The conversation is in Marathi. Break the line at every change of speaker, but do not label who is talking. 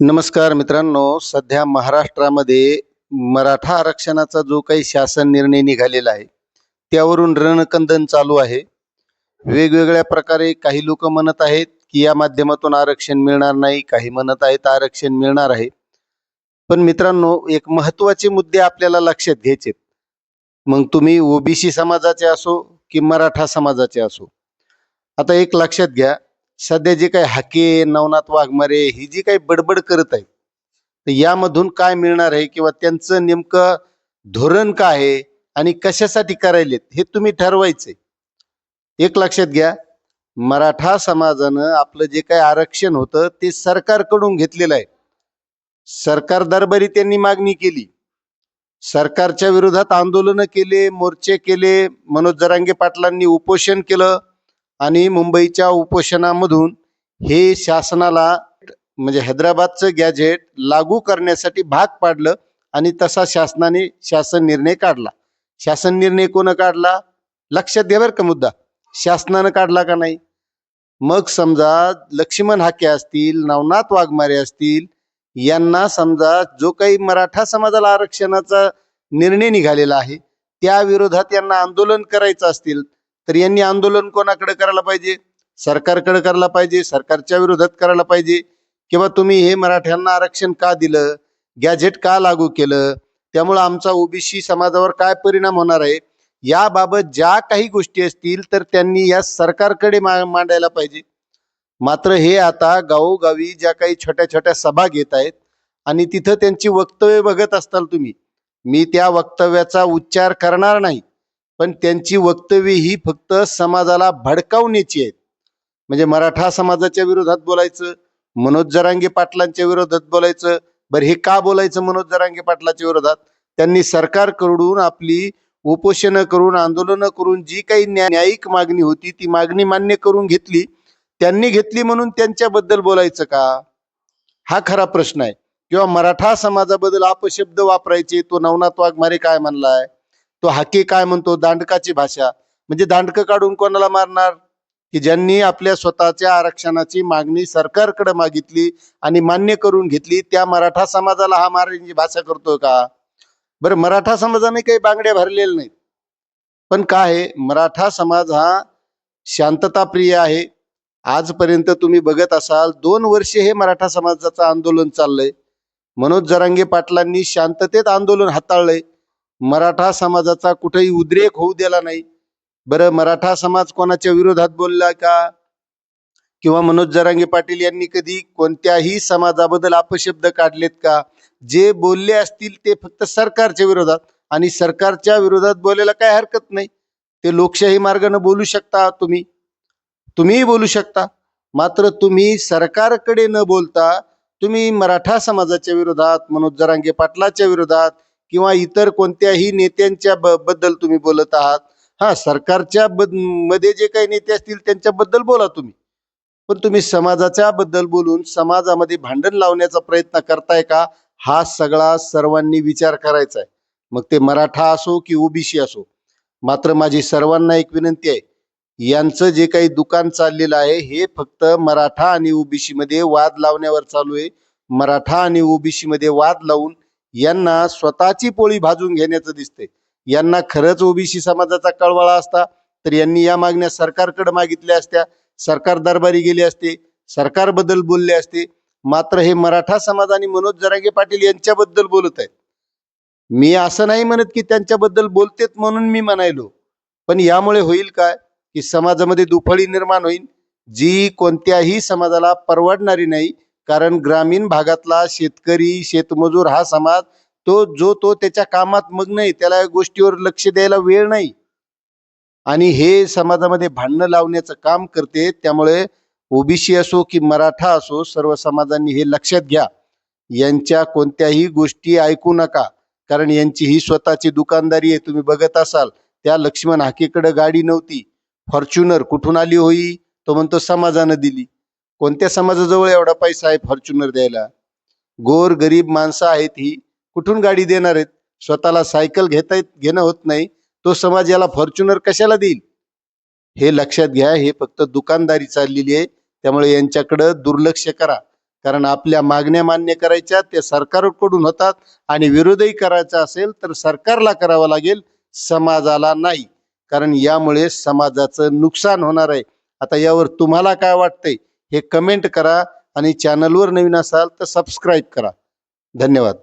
नमस्कार मित्रांनो सध्या महाराष्ट्रामध्ये मराठा आरक्षणाचा जो काही शासन निर्णय निघालेला आहे त्यावरून रणकंदन चालू आहे. वेगवेगळ्या प्रकारे काही लोक म्हणत आहेत की या माध्यमातून आरक्षण मिळणार नाही काही म्हणत आहेत आरक्षण मिळणार आहे. पण मित्रांनो एक महत्त्वाचे मुद्दे आपल्याला लक्षात घ्यायचे मग तुम्ही ओबीसी समाजाचे असो की मराठा समाजाचे असो. आता एक लक्षात घ्या सध्या जे काही हाके नवनाथ वाघमारे ही जी काही बडबड करत आहेत तर यामधून काय मिळणार आहे किंवा त्यांचं नेमकं धोरण काय आहे आणि कशासाठी करायलेत हे तुम्ही ठरवायचंय. एक लक्षात घ्या मराठा समाजानं आपलं जे काही आरक्षण होतं ते सरकारकडून घेतलेलं आहे. सरकार दरबारी त्यांनी मागणी केली. सरकारच्या विरोधात आंदोलनं केले मोर्चे केले मनोज जरांगे पाटलांनी उपोषण केलं आणि मुंबईच्या उपोषणामधून हे शासनाला म्हणजे हैदराबादचं गॅजेट लागू करण्यासाठी भाग पाडलं आणि तसा शासनाने शासन निर्णय काढला. शासन निर्णय कोण काढला? लक्षात घ्या बरं का मुद्दा. शासनानं काढला का नाही? मग समजा लक्ष्मण हाके असतील नवनाथ वाघमारे असतील यांना समजा जो काही मराठा समाजाला आरक्षणाचा निर्णय निघालेला आहे त्या विरोधात यांना आंदोलन करायचं असतील तर यांनी आंदोलन कोणाकडे करायला पाहिजे? सरकारकडे करायला पाहिजे? सरकारच्या विरोधात करायला पाहिजे? किंवा तुम्ही हे मराठ्यांना आरक्षण का दिलं? गॅझेट का लागू केलं? त्यामुळं आमचा ओबीसी समाजावर काय परिणाम होणार आहे? याबाबत ज्या काही गोष्टी असतील तर त्यांनी या सरकारकडे मा मांडायला पाहिजे. मात्र हे आता गावोगावी ज्या काही छोट्या छोट्या सभा घेत आहेत आणि तिथं त्यांची वक्तव्य बघत असताल तुम्ही मी त्या वक्तव्याचा उच्चार करणार नाही. पण त्यांची वक्तव्य ही फक्त समाजाला भडकावण्याची आहेत. म्हणजे मराठा समाजाच्या विरोधात बोलायचं मनोज जरांगे पाटलांच्या विरोधात बोलायचं बरं हे का बोलायचं मनोज जरांगे पाटलाच्या विरोधात? त्यांनी सरकारकडून आपली उपोषणं करून आंदोलनं करून जी काही न्यायिक मागणी होती ती मागणी मान्य करून घेतली. त्यांनी घेतली म्हणून त्यांच्याबद्दल बोलायचं का? हा खरा प्रश्न आहे. किंवा मराठा समाजाबद्दल अपशब्द वापरायचे तो नवनाथ वाघमारे काय म्हणलाय? तो हाके काय म्हणतो? दांडकाची भाषा. म्हणजे दांडकं काढून कोणाला मारणार? की ज्यांनी आपल्या स्वतःच्या आरक्षणाची मागणी सरकारकडे मागितली आणि मान्य करून घेतली त्या मराठा समाजाला हा मारण्याची भाषा करतो का? बरं मराठा समाजाने काही बांगड्या भरलेल्या नाहीत. पण काय आहे? मराठा समाज हा शांतताप्रिय आहे. आजपर्यंत तुम्ही बघत असाल दोन वर्षे हे मराठा समाजाचं आंदोलन चाललंय. मनोज जरांगे पाटलांनी शांततेत आंदोलन हाताळलंय. मराठा समाजाचा कुठेही उद्रेक होऊ दिला नाही. बरं मराठा समाज कोणाच्या विरोधात बोलला का? किंवा मनोज जरांगे पाटील यांनी कधी कोणत्याही समाजाबद्दल अपशब्द काढलेत का? जे बोलले असतील ते फक्त सरकारच्या विरोधात. आणि सरकारच्या विरोधात बोलायला काय हरकत नाही. ते लोकशाही मार्गाने बोलू शकता तुम्ही. तुम्हीही बोलू शकता. मात्र तुम्ही सरकारकडे न बोलता तुम्ही मराठा समाजाच्या विरोधात मनोज जरांगे पाटलाच्या विरोधात किंवा इतर कोणत्याही नेत्यांच्या ब- बद्दल तुम्ही बोलत आहात. हा सरकारच्या बद- मध्ये जे काही नेते असतील त्यांच्याबद्दल बोला तुम्ही. पण तुम्ही समाजाच्या बद्दल बोलून समाजामध्ये भांडण लावण्याचा प्रयत्न करताय का? हा सगळा सर्वांनी विचार करायचा आहे. मग ते मराठा असो की ओबीसी असो मात्र माझी सर्वांना एक विनंती आहे. यांचं जे काही दुकान चाललेलं आहे हे फक्त मराठा आणि ओबीसी मध्ये वाद लावण्यावर चालू आहे. मराठा आणि ओबीसी मध्ये वाद लावून यांना स्वतःची पोळी भाजून घेण्याचं दिसतंय. यांना खरंच ओबीसी समाजाचा कळवळा असता तर यांनी या मागण्या सरकारकडे मागितल्या असत्या. सरकार दरबारी गेले असते सरकारबद्दल बोलले असते. मात्र हे मराठा समाज आणि मनोज जरांगे पाटील यांच्याबद्दल बोलत आहेत. मी असं नाही म्हणत की त्यांच्याबद्दल बोलतेत म्हणून मी म्हणायलो. पण यामुळे होईल काय? की समाजामध्ये दुफळी निर्माण होईल. जी कोणत्याही समाजाला परवडणारी नाही कारण ग्रामीण भागातला शेतकरी शेतमजूर हा समाज तो जो तो त्याच्या कामात मग नाही त्याला या गोष्टीवर लक्ष द्यायला वेळ नाही. आणि हे समाजामध्ये भांडणं लावण्याचं काम करते त्यामुळे ओबीसी असो की मराठा असो सर्व समाजांनी हे लक्षात घ्या. यांच्या कोणत्याही गोष्टी ऐकू नका कारण यांची ही स्वतःची दुकानदारी आहे तुम्ही बघत असाल. त्या लक्ष्मण हाकेकडे गाडी नव्हती. फॉर्च्युनर कुठून आली होई? तो म्हणतो समाजानं दिली. कोणत्या समाजाजवळ एवढा पैसा आहे फॉर्च्युनर द्यायला? गोर गरीब माणसं आहेत ही कुठून गाडी देणार आहेत? स्वतःला सायकल घेता घेणं होत नाही. तो समाज याला फॉर्च्युनर कशाला देईल? हे लक्षात घ्या हे फक्त दुकानदारी चाललेली आहे. त्यामुळे यांच्याकडं दुर्लक्ष करा. कारण आपल्या मागण्या मान्य करायच्या त्या सरकारकडून होतात. आणि विरोधही करायचा असेल तर सरकारला करावा लागेल. समाजाला नाही. कारण यामुळे समाजाचं नुकसान होणार आहे. आता यावर तुम्हाला काय वाटतंय? हे कमेंट करा आणि चॅनलवर नवीन असाल तर सबस्क्राईब करा. धन्यवाद.